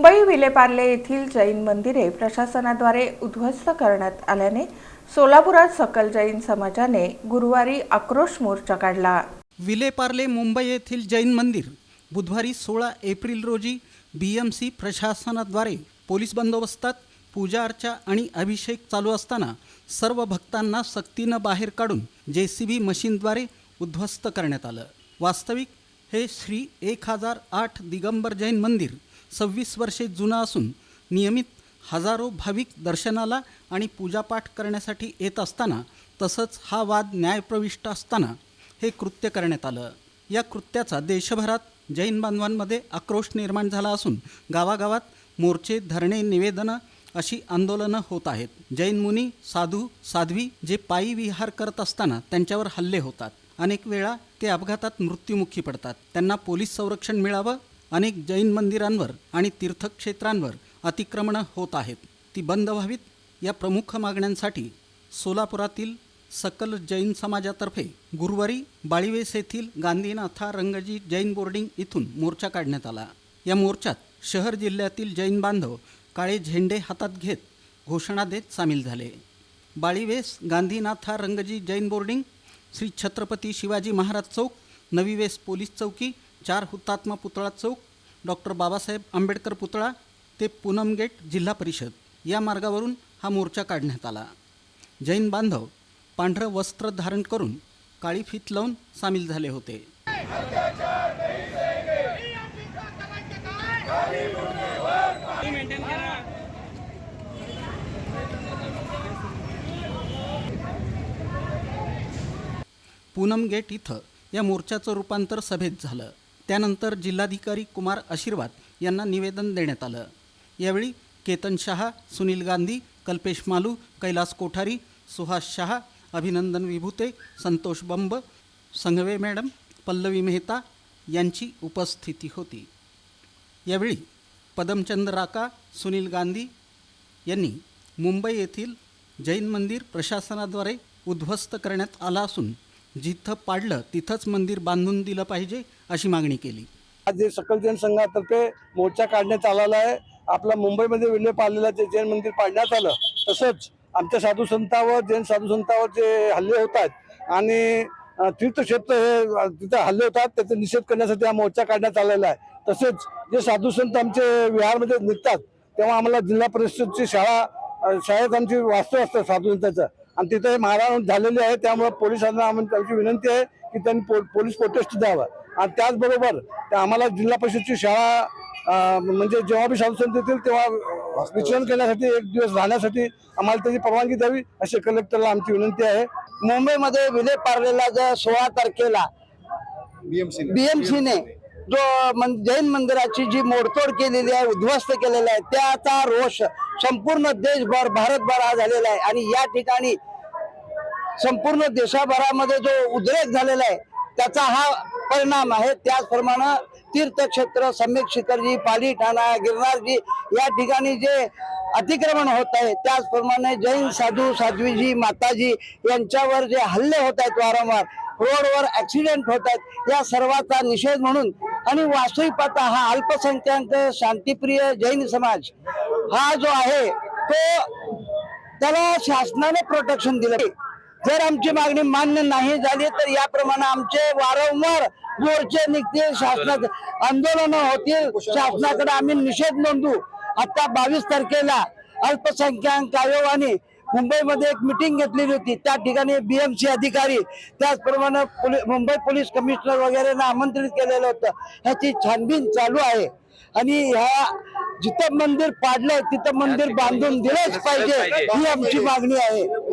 मुंबई विलेपार्ले येथील जैन मंदिरे प्रशासनाद्वारे उद्ध्वस्त करण्यात आल्याने सोलापुरात सकल जैन समाजाने गुरुवारी आक्रोश मोर्चा काढला. विलेपार्ले मुंबई येथील जैन मंदिर बुधवारी सोळा एप्रिल रोजी बी एम सी प्रशासनाद्वारे पोलीस बंदोबस्तात पूजा अर्चा आणि अभिषेक चालू असताना सर्व भक्तांना सक्तीनं बाहेर काढून जे सी बी मशीनद्वारे उद्ध्वस्त करण्यात आलं. वास्तविक हे श्री एक हजार आठ दिगंबर जैन मंदिर सव्वीस वर्षे जुनं असून नियमित हजारो भाविक दर्शनाला आणि पूजापाठ करण्यासाठी येत असताना तसंच हा वाद न्यायप्रविष्ट असताना हे कृत्य करण्यात आलं. या कृत्याचा देशभरात जैन बांधवांमध्ये आक्रोश निर्माण झाला असून गावागावात मोर्चे धरणे निवेदनं अशी आंदोलनं होत आहेत. जैन मुनी साधू साध्वी जे पायी विहार करत असताना त्यांच्यावर हल्ले होतात. अनेक वेळा ते अपघातात मृत्युमुखी पडतात. त्यांना पोलीस संरक्षण मिळावं अनेक जैन मंदिरांवर आणि तीर्थक्षेत्रांवर अतिक्रमणं होत आहेत. ती बंद व्हावीत या प्रमुख मागण्यांसाठी सोलापुरातील सकल जैन समाजातर्फे गुरुवारी बाळीवेस येथील गांधीनाथा रंगजी जैन बोर्डिंग इथून मोर्चा काढण्यात आला. या मोर्चात शहर जिल्ह्यातील जैन बांधव काळे झेंडे हातात घेत घोषणा देत सामील झाले. बाळीवेस गांधीनाथा रंगजी जैन बोर्डिंग श्री छत्रपती शिवाजी महाराज चौक नवी वेस पोलीस चौकी चार हुतात्मा पुतळा चौक डॉक्टर बाबासाहेब आंबेडकर पुतळा ते पूनम गेट जिल्हा परिषद. या मार्गावरून हा मोर्चा काढण्यात आला. जैन बांधव पांढरं वस्त्र धारण करून काळी फीत लावून सामील झाले होते. पूनम गेट इथं या मोर्चाचं रूपांतर सभेत झालं. त्यानंतर जिल्हाधिकारी कुमार आशीर्वाद यांना निवेदन देण्यात आलं. यावेळी केतन शहा सुनील गांधी कल्पेश मालू कैलास कोठारी सुहास शहा अभिनंदन विभूते संतोष बंब संघवे मॅडम पल्लवी मेहता यांची उपस्थिती होती. यावेळी पदमचंद राका सुनील गांधी यांनी मुंबई येथील जैन मंदिर प्रशासनाद्वारे उद्ध्वस्त करण्यात आला असून जिथं पाडलं तिथंच मंदिर बांधून दिलं पाहिजे अशी मागणी केली. आज जे सकल जैन संघातर्फे मोर्चा काढण्यात आलेला आहे आपला मुंबईमध्ये विल्हे पाडलेला जे जैन मंदिर पाडण्यात आलं तसंच आमच्या साधू संतावर जैन साधू संतावर जे हल्ले होत आहेत आणि तीर्थक्षेत्र हे तिथे हल्ले होतात त्याचा निषेध करण्यासाठी हा मोर्चा काढण्यात आलेला आहे. तसेच जे साधू संत आमचे विहारमध्ये निघतात तेव्हा आम्हाला जिल्हा परिषदची शाळा शाळेत आमची वास्तव असतात साधू संतांचं. आणि तिथे मारहाण झालेली आहे त्यामुळे पोलिसांना आम्ही आमची विनंती आहे की त्यांनी पो- पोलीस प्रोटेस्ट द्यावं. आणि त्याचबरोबर आम्हाला जिल्हा परिषदची शाळा म्हणजे जेव्हा बी संत येतील तेव्हा विचलन करण्यासाठी एक दिवस राहण्यासाठी आम्हाला त्याची परवानगी द्यावी अशी कलेक्टरला आमची विनंती आहे. मुंबईमध्ये विले पार्लेला जर सोळा तारखेला बीएमसीने. जो मन जैन मंदिराची जी मोडतोड केलेली आहे उद्ध्वस्त केलेला आहे त्याचा रोष संपूर्ण देशभर भारतभर हा झालेला आहे. आणि या ठिकाणी संपूर्ण देशाभरामध्ये जो उद्रेक झालेला आहे त्याचा हा परिणाम आहे. त्याचप्रमाणे तीर्थक्षेत्र सम्यक शिखरजी पाली ठाणा गिरनारजी या ठिकाणी जे अतिक्रमण होत आहे त्याचप्रमाणे जैन साधू साध्वीजी माताजी यांच्यावर जे हल्ले होत आहेत वारंवार रोडवर ऍक्सिडेंट होत आहेत या सर्वाचा निषेध म्हणून आणि वास्तविक पाहता हा अल्पसंख्याक शांतिप्रिय जैन समाज हा जो आहे तो त्याला शासनाने प्रोटेक्शन दिलं. जर आमची मागणी मान्य नाही झाली तर याप्रमाणे आमचे वारंवार मोर्चे निघतील शासनात आंदोलन होतील शासनाकडे आम्ही निषेध नोंदवू. आता बावीस तारखेला अल्पसंख्याक आयोगाने मुंबईमध्ये एक मिटिंग घेतलेली होती. त्या ठिकाणी बीएमसी अधिकारी त्याचप्रमाणे पोली- मुंबई पोलीस कमिशनर वगैरेना आमंत्रित केलेलं होतं. ह्याची छानबीन चालू आहे. आणि ह्या जिथं मंदिर पाडलंय तिथं मंदिर बांधून दिलंच पाहिजे ही आमची मागणी आहे.